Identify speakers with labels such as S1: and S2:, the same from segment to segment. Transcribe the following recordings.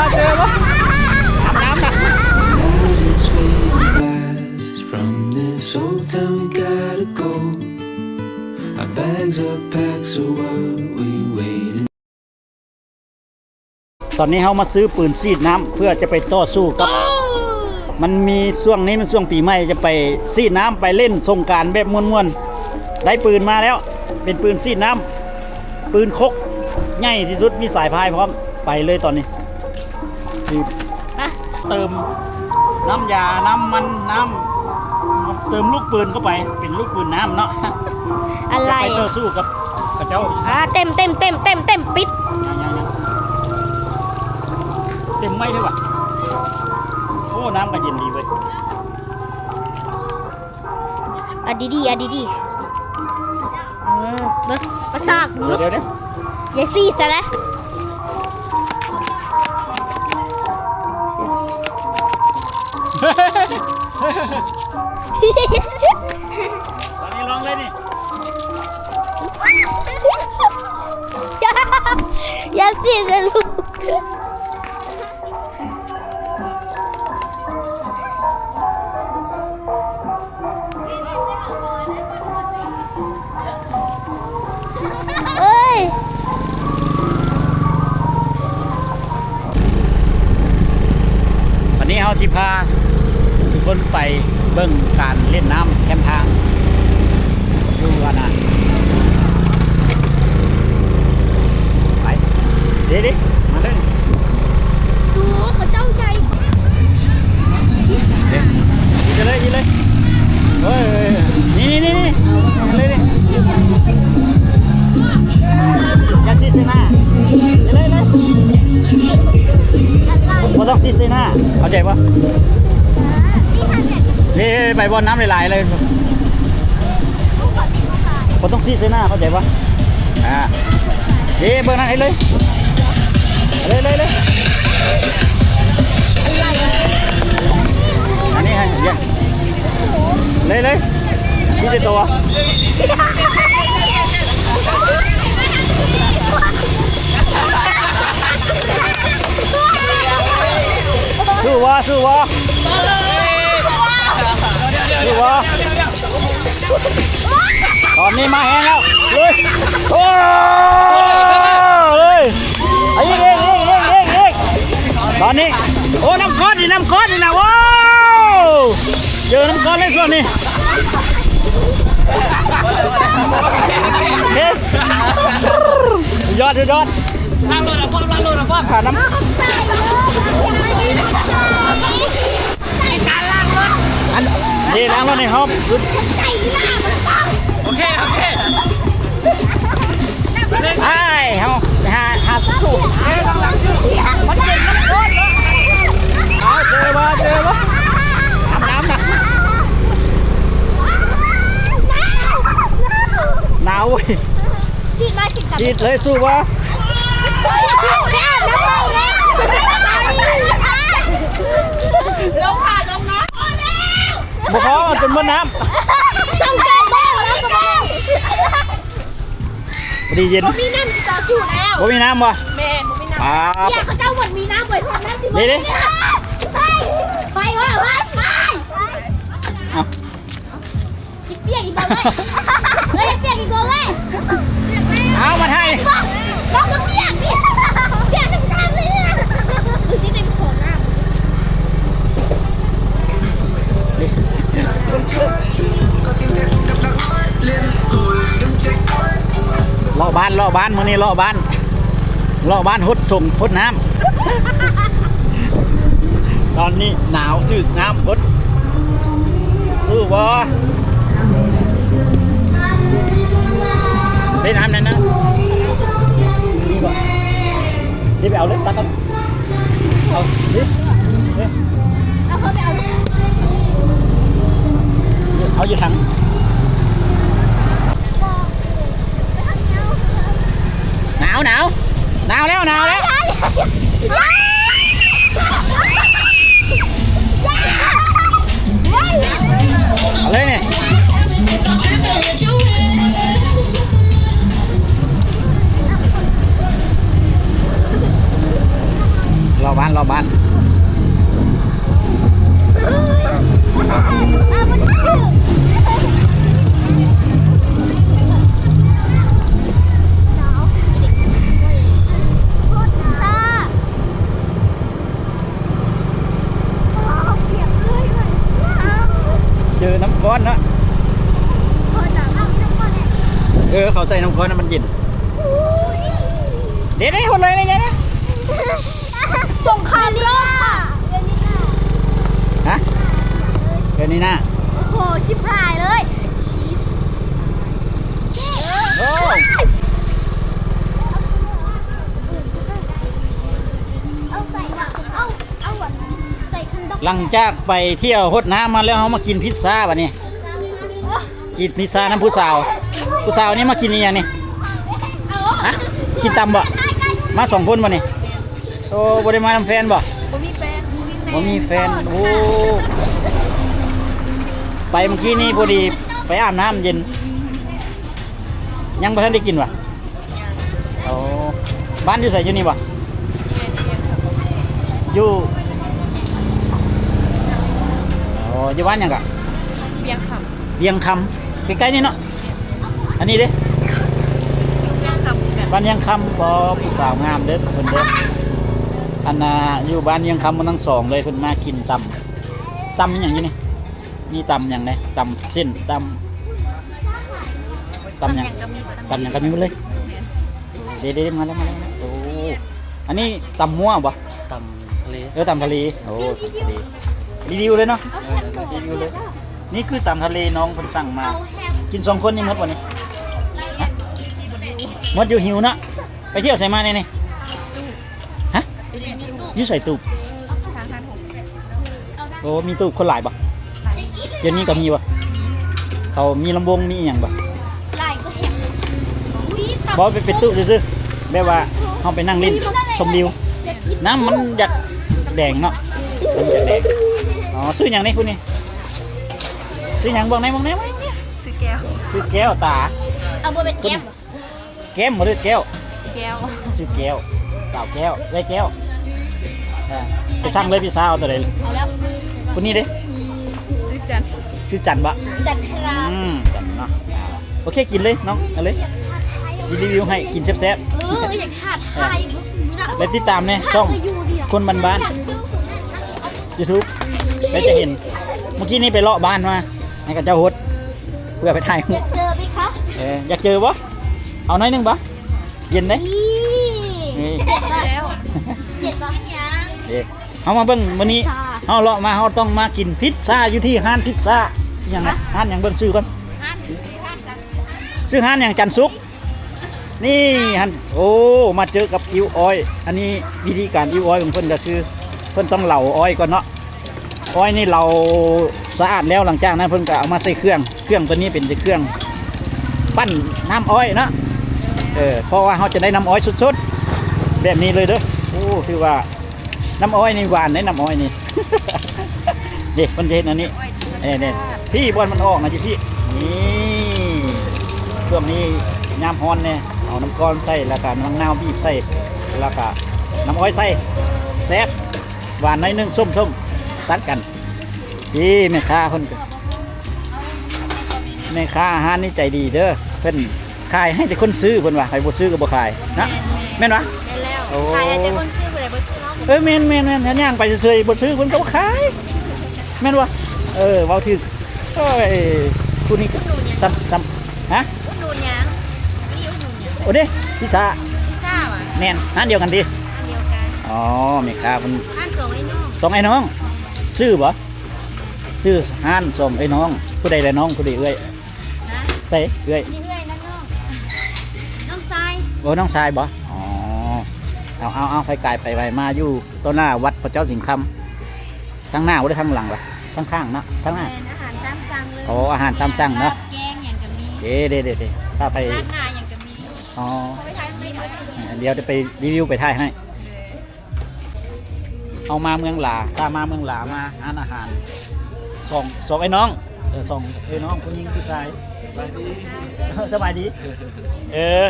S1: มาเจอปะอาบน้ำนะ
S2: It's fading fast. From this old town we gotta go. Our bags are packed, so what we waiting?
S1: ตอนนี้เขามาซื้อปืนซีดน้ำเพื่อจะไปต่อสู้กับ มันมีช่วงนี้มันช่วงปีใหม่จะไปซีดน้ำไปเล่นสงกรารแบบม่วนๆ ได้ปืนมาแล้ว เป็นปืนซีดน้ำปืนคกใหญ่ที่สุดมีสายพายพร้อมไปเลยตอนนี้ คือเติมน้ำยา น้ำมันน้ำเติมลูกปืนเข้าไปเป็นลูกปืนน้ำเนาะ
S3: อะไร
S1: จะไปต่อสู้กับกับเจ้า
S3: อ่าเต็มเต็มเต็มเต็มเต็มปิด
S1: เต็มไม่ใช่ปะโอ้น้ำก็เย็นดีเว้ย
S3: อะดีดีอะดีดีอืมเบิ้งมาซาก
S1: เดี๋ยวเดี๋ยวเดี๋ยว
S3: อย่าซีซะนะ
S1: ตอนนี้ลองเลยนี่
S3: อย่าซีซะลูกเอ้ย
S1: วันนี้เฮาสิพาทุกค นไปเบิ่งการเล่นน้ำแคมทางดูกันนะไปเดี๋ยวดิมาเลย
S3: ดูเขาเจ้าใหญ่
S1: เดี๋ยวยิงกันเลยยิงเลยเฮ้ยนี่นี่นี่นี่มาเลยดิอย่าซีเซน่ายิงเลยเลยบ่ต้องซีเซน่าเข้าใจปะ นี่ไปบอลน้ำหลายๆเลยผมต้องซีดเลยหน้าเข้าใจปะอ่าเฮ้เบอร์นั้นให้เลยเลยเลยเลยอันนี้ให้เยี่ยเลยเลยนี่จะตัวสู้วะสู้วะดูวะ ตอนนี้มาแห้งแล้วเลยโอ้เลยไอ้ยิงเองเองเองเองเองตอนนี้ โอ้น้ำก้อนนี่น้ำก้อนนี่นะว้าวเจอน้ำก้อนเลยส่วนนี้เฮ้ยยอดยอด
S4: ล้างรถนะพ่อล้างรถนะพ่อ
S1: ขาน้ำา
S4: งรถ
S1: ในห้องสุด
S4: โอเค โอเค
S1: ไอ้เฮาหาหาสู้เอาเจอมาเจอมาอาบน้ำนะหนาวเว้ย
S3: ฉีดมาฉีดกลับ
S1: ฉีดเลยสู้วะ
S3: ลงค่ะลงเนาะ
S1: บ่พอจนเมื่อน้
S3: ส่งการบ้างแล้วก็บ้างำ
S1: พอดีเย็น
S3: มีน้ำต่อสู้แล้ว
S1: บ่มีน้ำวะ
S3: แม่มีน้ำ
S1: ครับ
S3: เนี่ยเขาเจ้าหมดมีน้ำไว้พอน้ำสิ
S1: นี่ดิ
S3: ไปวะไปไป
S1: เอา
S3: อีเปียกอีกบ่เลยเฮ้ยเปียกอีกบ่เลย
S1: เอามาไท
S3: บ้านเลาะ
S1: บ้านมื้อนี้เลาะบ้านเลาะบ้านหดส่งหดน้ำตอนนี้หนาวถึกน้ำหดสู้บ่ไปน้ำนั่นนะนี่ไปเอาเลยตักกันเอาดินี่
S3: เอาเขาไปเอาลูก
S1: เอาอยู่ถัง หนาวหนาวหนาวแล้วหนาวแล้ว น้ำก้อนเนาะ
S3: พอจะเอาน้ำมันเนี่ย
S1: เออเขาใส่น้ำก้อนน่ะมันเย็น
S3: อู้ย
S1: เดี๋ยวได้คนเลยเลยเนี่ยนะ
S3: สงครามโลกค่ะเดือนนี้น่ะ
S1: ฮะเดี๋ยวนี้นะ
S3: โอ้โหชิบหายเลยชิบ
S1: โอ้ หลังจากไปเที่ยวหดน้ำมาแล้วเขามากินพิซซ่าป่ะนี่กินพิซซ่าน้ำผู้สาว ผู้สาวนี่มากินนี่ยังนี่ฮะกินตำบ่มาสองคนบ่นี่โอ้บ่ได้มาทำแฟนบ่
S3: บ่มีแฟน
S1: บ่มีแฟนโอ้ไปเมื่อกี้นี่พอดีไปอาบน้ำเย็น ยังบ่ทันได้กินวะโอ้บ้านอยู่ไสอยู่นี่บ่อยู่โอ้อยู่บ้านหยังกะ
S4: เบียงค
S1: เบียงคำใกล้ๆนี่เนาะอันนี้เด้ำ
S4: เบียงคำกัน
S1: บ้านยังคำบ่ผู้สาวงามเด้อเพิ่นเด้ออันน่ะอยู่บ้านยังคำมันทั้งสองเลยเพิ่นมากินตำตำอหย่างนี้นี่มีตำอย่างไรตำเส้นตำตำอย่าง
S4: ก็มี
S1: ตำอย่างกันมีหมดเลยเดี๋ยวๆมาแล้วมาแล้วมาแล้วโอ้อันนี้ตำมั่วบ่
S5: ตำทะเล
S1: เออตำทะเลโอ้ตำทะเล รีวิวเลยเนาะรีวิวเลย นี่คือตำทะเลน้องเพิ่นสั่งมา
S3: เอาแฮม
S1: กินสองคนนี่หมดวันนี้ฮะหมดอยู่หิวนะ ไปเที่ยวใส่มาเนี่ยนี่ฮะอยี่ใส่ตูบโอ้มีตูบคนหลายปะเดี๋ยวนี้ก็มีปะเขามีลำวงมีอหย่างปะ
S3: ลายก็แฮมอุ้ยตับ
S1: บอกไปเป็นตู้ซื้อๆแบบว่าเขาไปนั่งเล่นชมวิวน้ำมันอยากแดงเนาะมันอยากแดง อ๋อซื้ออย่างนี้คุณนี่ซื้ออย่างบอกไหนบอกไหนบอกไหน
S4: ซื้อแก้ว
S1: ซื้อแก้วตา
S3: เอาบ่เป็นแก้ม
S1: แก้มมาด้วยแก้ว
S4: แก้ว
S1: ชื่อแก้วเต่าแก้วได้แก้วอ่าไปสั่งเลยพี่สาวตัวใด
S3: เอาแล้ว
S1: คนนี้เด้
S4: ซื้อจัน
S1: ชื่อจันบะ
S3: จันทรา
S1: อืมจันเนาะโอเคกินเลยน้องเอาเลยรีวิวให้กินแซ่บ
S3: เอออยากทาทาย
S1: ๆและติดตามเนี่ยช่องคนบ้านบ้านยูทูบ แล้วจะเห็น เมื่อกี้นี่ไปเลาะบ้านมาให้กับเจ้าฮดเพื่อไปถ่ายรู
S3: อ
S1: ป
S3: ยากเจอไหมคะ
S1: เอออยากเจอปะเอาหน้อยหนึงปะเย็นเด้
S3: นี่
S1: นี่
S3: เจ็ดปะ
S4: แล้ว
S3: เจ็ดปะยัง
S1: เด็กเอามาเบิ้งวันนี้
S3: พิซซ่า
S1: เอาเลาะมาเขาต้องมากินพิซซ่าอยู่ที่ห้านพิซซ่าอหย่างนะห้านอย่างเบิ้งซื้อก่อนซื้อห้านอย่างจันทร์ซุก นี่ฮันโอ้มาเจอกับอิวออย อันนี้วิธีการอิวออยของเพิ่นก็คือเพิ่นต้องเหลาออยก่อนเนาะ ออยนี่เราสะอาดแล้วหลังจากนั้นเพิ่นก็เอามาใส่เครื่อง เครื่องตัวนี้เป็นเครื่อง ปั้นน้ำอ้อยเนาะเออเพราะว่าเขาจะได้น้ำอ้อยสุดๆ แบบนี้เลยเด้อโอ้คือว่าน้ำอ้อยนี่หวานได้น้ำอ้อยนี่เด็กคนเห็นอันนี้เน่เน่พี่บอลมันออกนะจิพี่นี่ช่วงนี้ยามฮอนเนี่ยเอาน้ำก้อนใส่แล้วก็น้ำนาวบีบใส่แล้วก็น้ำอ้อยใส่แซ่บหวานหน้อยหนึงส้มส้มๆ ตัดกันนี่แม่ค้าคนก็แม่ค้าอาหารนี่ใจดีเด้อเพิ่นขายให้แต่คนซื้อเพิ่นว่าใครบ่ซื้อก็บ่ขายนะแม่นวะ
S4: ได้แล้ว
S1: โอ้
S4: ขายให้แต่คนซื้อบ่ได้บ่ซื้อเนาะ
S1: เอ้ยแม่นแม่นแม่นย่างไปเฉยๆบ่ซื้อเพิ่นก็บ่ขายแม่นวะเออเว้าถึกโอ้ยผู้นี้
S4: อุดหนุนยัง
S1: จำจำฮะ
S4: อุดหนุนยังนี่อุดหนุนยัง
S1: โอ้เด้พี่สา
S4: พิซซ่าว่ะ
S1: แม่นนั่นเดียวกันดิ
S4: อันเดียวกัน
S1: อ๋อแม่ค้าเพิ่น
S4: อันสองไอ้น้อง
S1: ต้องไอ้น้อง ซื้อบ่ซื้อห้านส่งไอ้น้อง ผู้ใดแหละน้องผู้ใดเอ้ย
S4: นะ
S1: เต้เอ้ย
S4: นี่เอ้ยนั่นน้องน้องทราย
S1: โอ้น้องชายบ่อ๋อเอาเอาเอาไปกายไปไปมาอยู่ต้นหน้าวัดพระเจ้าสิงห์คำทั้งหน้าหรือทั้งหลังวะทั้งข้างเนาะทั้งหน้า
S4: เป็นอาหารตามสั่งเลย
S1: โอ้อาหารตามสั่งเนอะ
S4: ลบแกงอย่างก็มี
S1: เด้เด้เด้เด้ถ้าไป
S4: ราดหน้าอย่างก็มี
S1: อ๋อ
S4: เอาไปทานไม่เบิด
S1: เดี๋ยวจะไปรีวิวไปถ่ายให้ เอามาเมืองหลาถ้ามาเมืองหลามาอ่านอาหารส่งส่งไอ้น้องเออส่งไอ้น้องผู้หญิงผู้ชายสบายดีเออ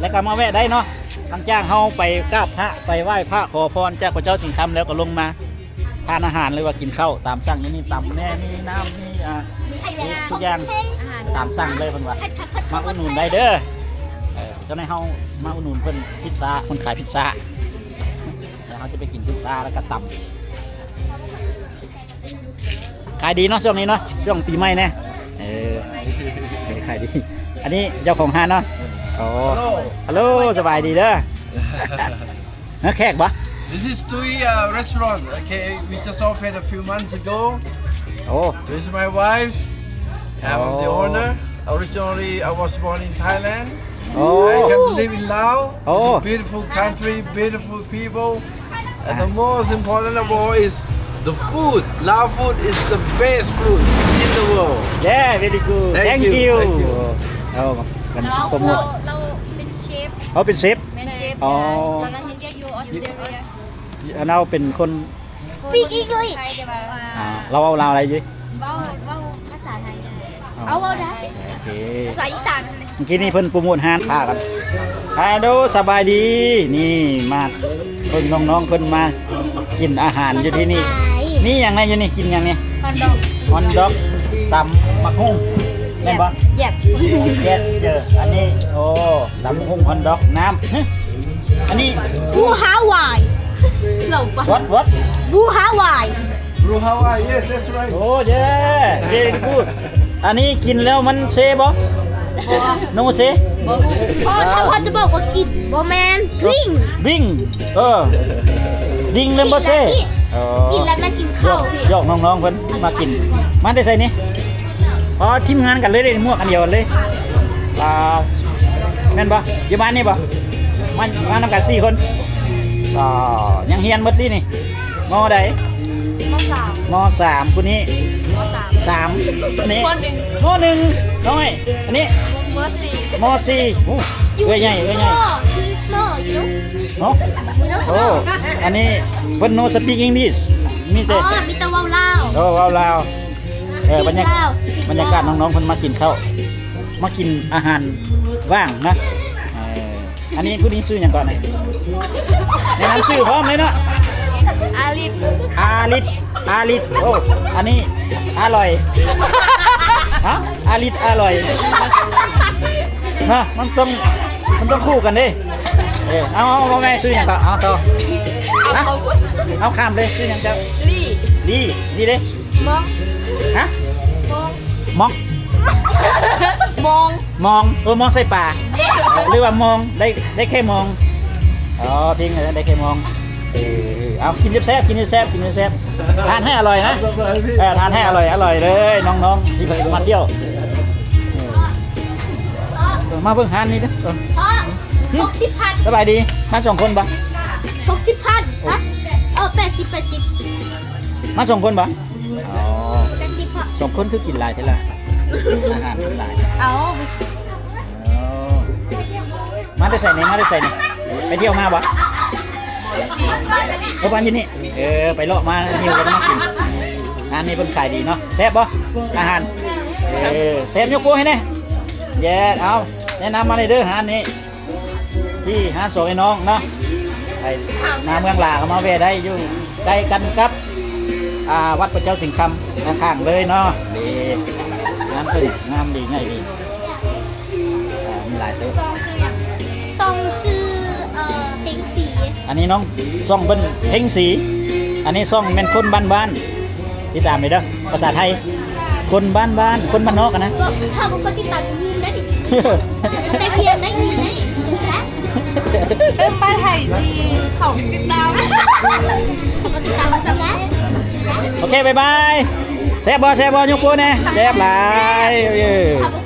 S1: แล้วก็มาแวะได้เนาะทางจ้างเฮาไปกราบพระไปไหว้พระขอพรจากพระเจ้าสิงห์คำแล้วก็ลงมาทานอาหารเลยว่ากินข้าวตามสั่งนี่มีตำแน่มีน้ำมีอ่า
S3: มีให้เวลา
S1: ทุกอย่าง
S4: อาหาร
S1: ตามสั่งเลยเพิ่นว่า
S3: ให้ทักทัก
S1: มาอุดหนุนได้เด้อเออเจ้าในายเฮามาอุดหนุนเพิ่นพิซซ่าคนขายพิซซ่าแล้ว เขาจะไปกินพิซซ่าแล้วก็ตำขายดีเนาะช่วงนี้เนาะช่วงปีใหม่เนี่ยเออเออขายดี อันนี้เจ้าของห้านเนาะโอ้ฮัลโหลสบายดีเด้อเฮ้ยแขกปะ
S5: This is Tui uh, restaurant. Okay, we just opened a few months ago.
S1: โอ้
S5: This is my wife. I'm the
S1: Oh.
S5: owner. Originally, I was born in Thailand.
S1: โอ้
S5: I came to live in Laos. It's
S1: Oh.
S5: a beautiful country, beautiful people. And the most important of all is the food. Lao food is the best food in the world.
S1: เย้ very good
S5: Thank
S1: thank
S5: you,
S1: you
S5: thank you.
S1: เอากัน
S4: เรา
S1: โปรโม
S4: เรา
S1: ท
S4: เราเป็นเชฟ
S1: เขาเป็นเชฟ
S4: เป็นเชฟ
S1: อ๋อ
S4: ตอนนั้นเห็นแกอยู่ออสเตรเลีย
S1: เราเป็นคน
S3: Speak English
S4: ไทยแต่ว่า
S1: อ่าเราเอาเราวอะไรอยี่
S4: เว้าเว้าภาษาไทยได้
S3: เอาเอาได้
S1: โอเค
S3: ภาษาอีสาน
S1: เมื่อกี้นี่เพิ่นโปรโมทฮานพากันฮัลโหลสบายดี นี่มาเพิ่นน้องๆเพิ่นมากินอาหารอยู่ที่นี่ นี่อย่างไรอยู่นี่กินอย่างนี้
S4: คอนดอม
S1: ฮอนด็อกตำมักหุ่งแม่นบ่
S4: yes
S1: yes เจออันนี้โอ้ตำมักหุ่งฮอนด็อกน้ำฮะอันนี้
S3: บูฮาวาย
S4: เราปะ
S1: what what
S3: บูฮาวาย
S5: Bro, how are you? Yes, that's right.
S1: โอ้เย้เย้กูดอันนี้กินแล้วมันเซบ่ no เซ
S3: พ่อถ้าพ่อจะบอกว่ากินบอแมนดริง
S1: วิ่งเออดิ่งเลยบ่เซอ๋อ
S3: กินแล้วไม่กิน
S1: ย
S3: ข้าว
S1: กยกน้องๆเพิ่นมากิน มาได้ใส่นี่พอทีมงานกันเลยได้หมวกอันเดียวกันเลยอ่าแม่นบ่อยู่บ้านนี่บ่มามานำกันสี่คนอ่ายังเฮียนหมดนี่นี่มอใด
S4: มสาม
S1: มสามคนนี้
S4: มสาม
S1: สามอันนี้
S4: คนหนึ่ง
S1: มห นึ่งน้อยอันนี้
S4: มสี่
S1: มสี่โอ้เอ้ยใหญ่เอ้ยใหญ่
S3: คือ small you know
S1: เนาะ
S3: you know
S1: โอ้อันนี้เพิ่น no speak English มี
S3: อ๋
S1: แต่
S3: อมีแต่ว่าวลาว
S1: โอ้ว้าวลาวเออบรรยากาศ
S3: ลาว
S1: บรรยากาศน้องๆเพิ่นมากินข้าวมากินอาหารว่างนะเอออันนี้ผู้นี้ชื่ออย่างก่อนนะแนะนำชื่อพร้อมเลยเนาะ
S4: อาลิฟ
S1: อาลิตอาลิตโอ้อันนี้อร่อย ฮะอาลิตอร่อยฮะมันต้องมันต้องคู่กันดิเออเอาเอาเอาไงชื่ออย่างก่อนเอาต่อฮะเอาข้ามเลยชื่ออย่างเจ้า
S4: ลี่
S1: ดีดีเด้
S4: มอง
S1: ฮะ
S4: มอง
S1: มอง
S4: มอง
S1: มองเออมองใส่ป่าหรือว่ามองได้ได้แค่มองอ๋อทิ้งเลยได้แค่มองเออ เอากินแซ่บๆกินแซ่บๆกินแซ่บๆทานให้อร่อยนะเออทานให้อร่อยอร่อยเลยน้องๆที่มาเที่ยวเออมาเบิ่งหานนี่เด้อเออ
S3: อ๋อหกสิบพัน
S1: สบายดีมาสองคนปะ
S3: หกสิบพันฮะเออแปดสิบแปดสิบ
S1: มาสองคนปะอ๋อ
S3: แปดสิบพัน
S1: สองคนคือกินหลายเท่าไหร่อาหารกินหลาย
S3: เอา
S1: อ๋อมาได้ใส่นี่มาได้ใส่นี่ไปเที่ยวมาปะ เออบ้านอยี่นี่เออไปเลาะมาหิวกันมากินอันนี้เป็นขายดีเนาะแซ่บปะอาหารเออแซ่บยกโป้ให้แน่แย่เอาแนะนำมาเลยเด้อหานนี้ที่หานโสวยน้องเนาะไปมาเมืองลาก็มาแวะได้อยู่ใกล้กันครับอ่าวัดพระเจ้าสิงห์คำข้างเลยเนาะดีงามขึ้นงามดีง่ายดีมีหลายตัว
S3: ซองซื้อเอ่อเพลงสี
S1: อันนี้น้องซ่องเบิ้นเฮงสี อันนี้ซ่องเป็นคนบ้านบ้านๆที่ตามไปเด้อภาษาไทย คนบ้านบ้านๆคนบ้านนอกอะนะ
S3: ก็ถ้าบางคนติดตามยินได้ดิแต่เพียงได้ยินได้ยินแล้ว
S4: เอิ้มป้าไทยที่เขาติดตาม
S3: เขาก็ติดตามมาสักแล้ว
S1: โอเคบายบายแซ่บบอแซ่บบอยกโป้แน่แซ่บหลายเออ
S3: ถ้าภาษ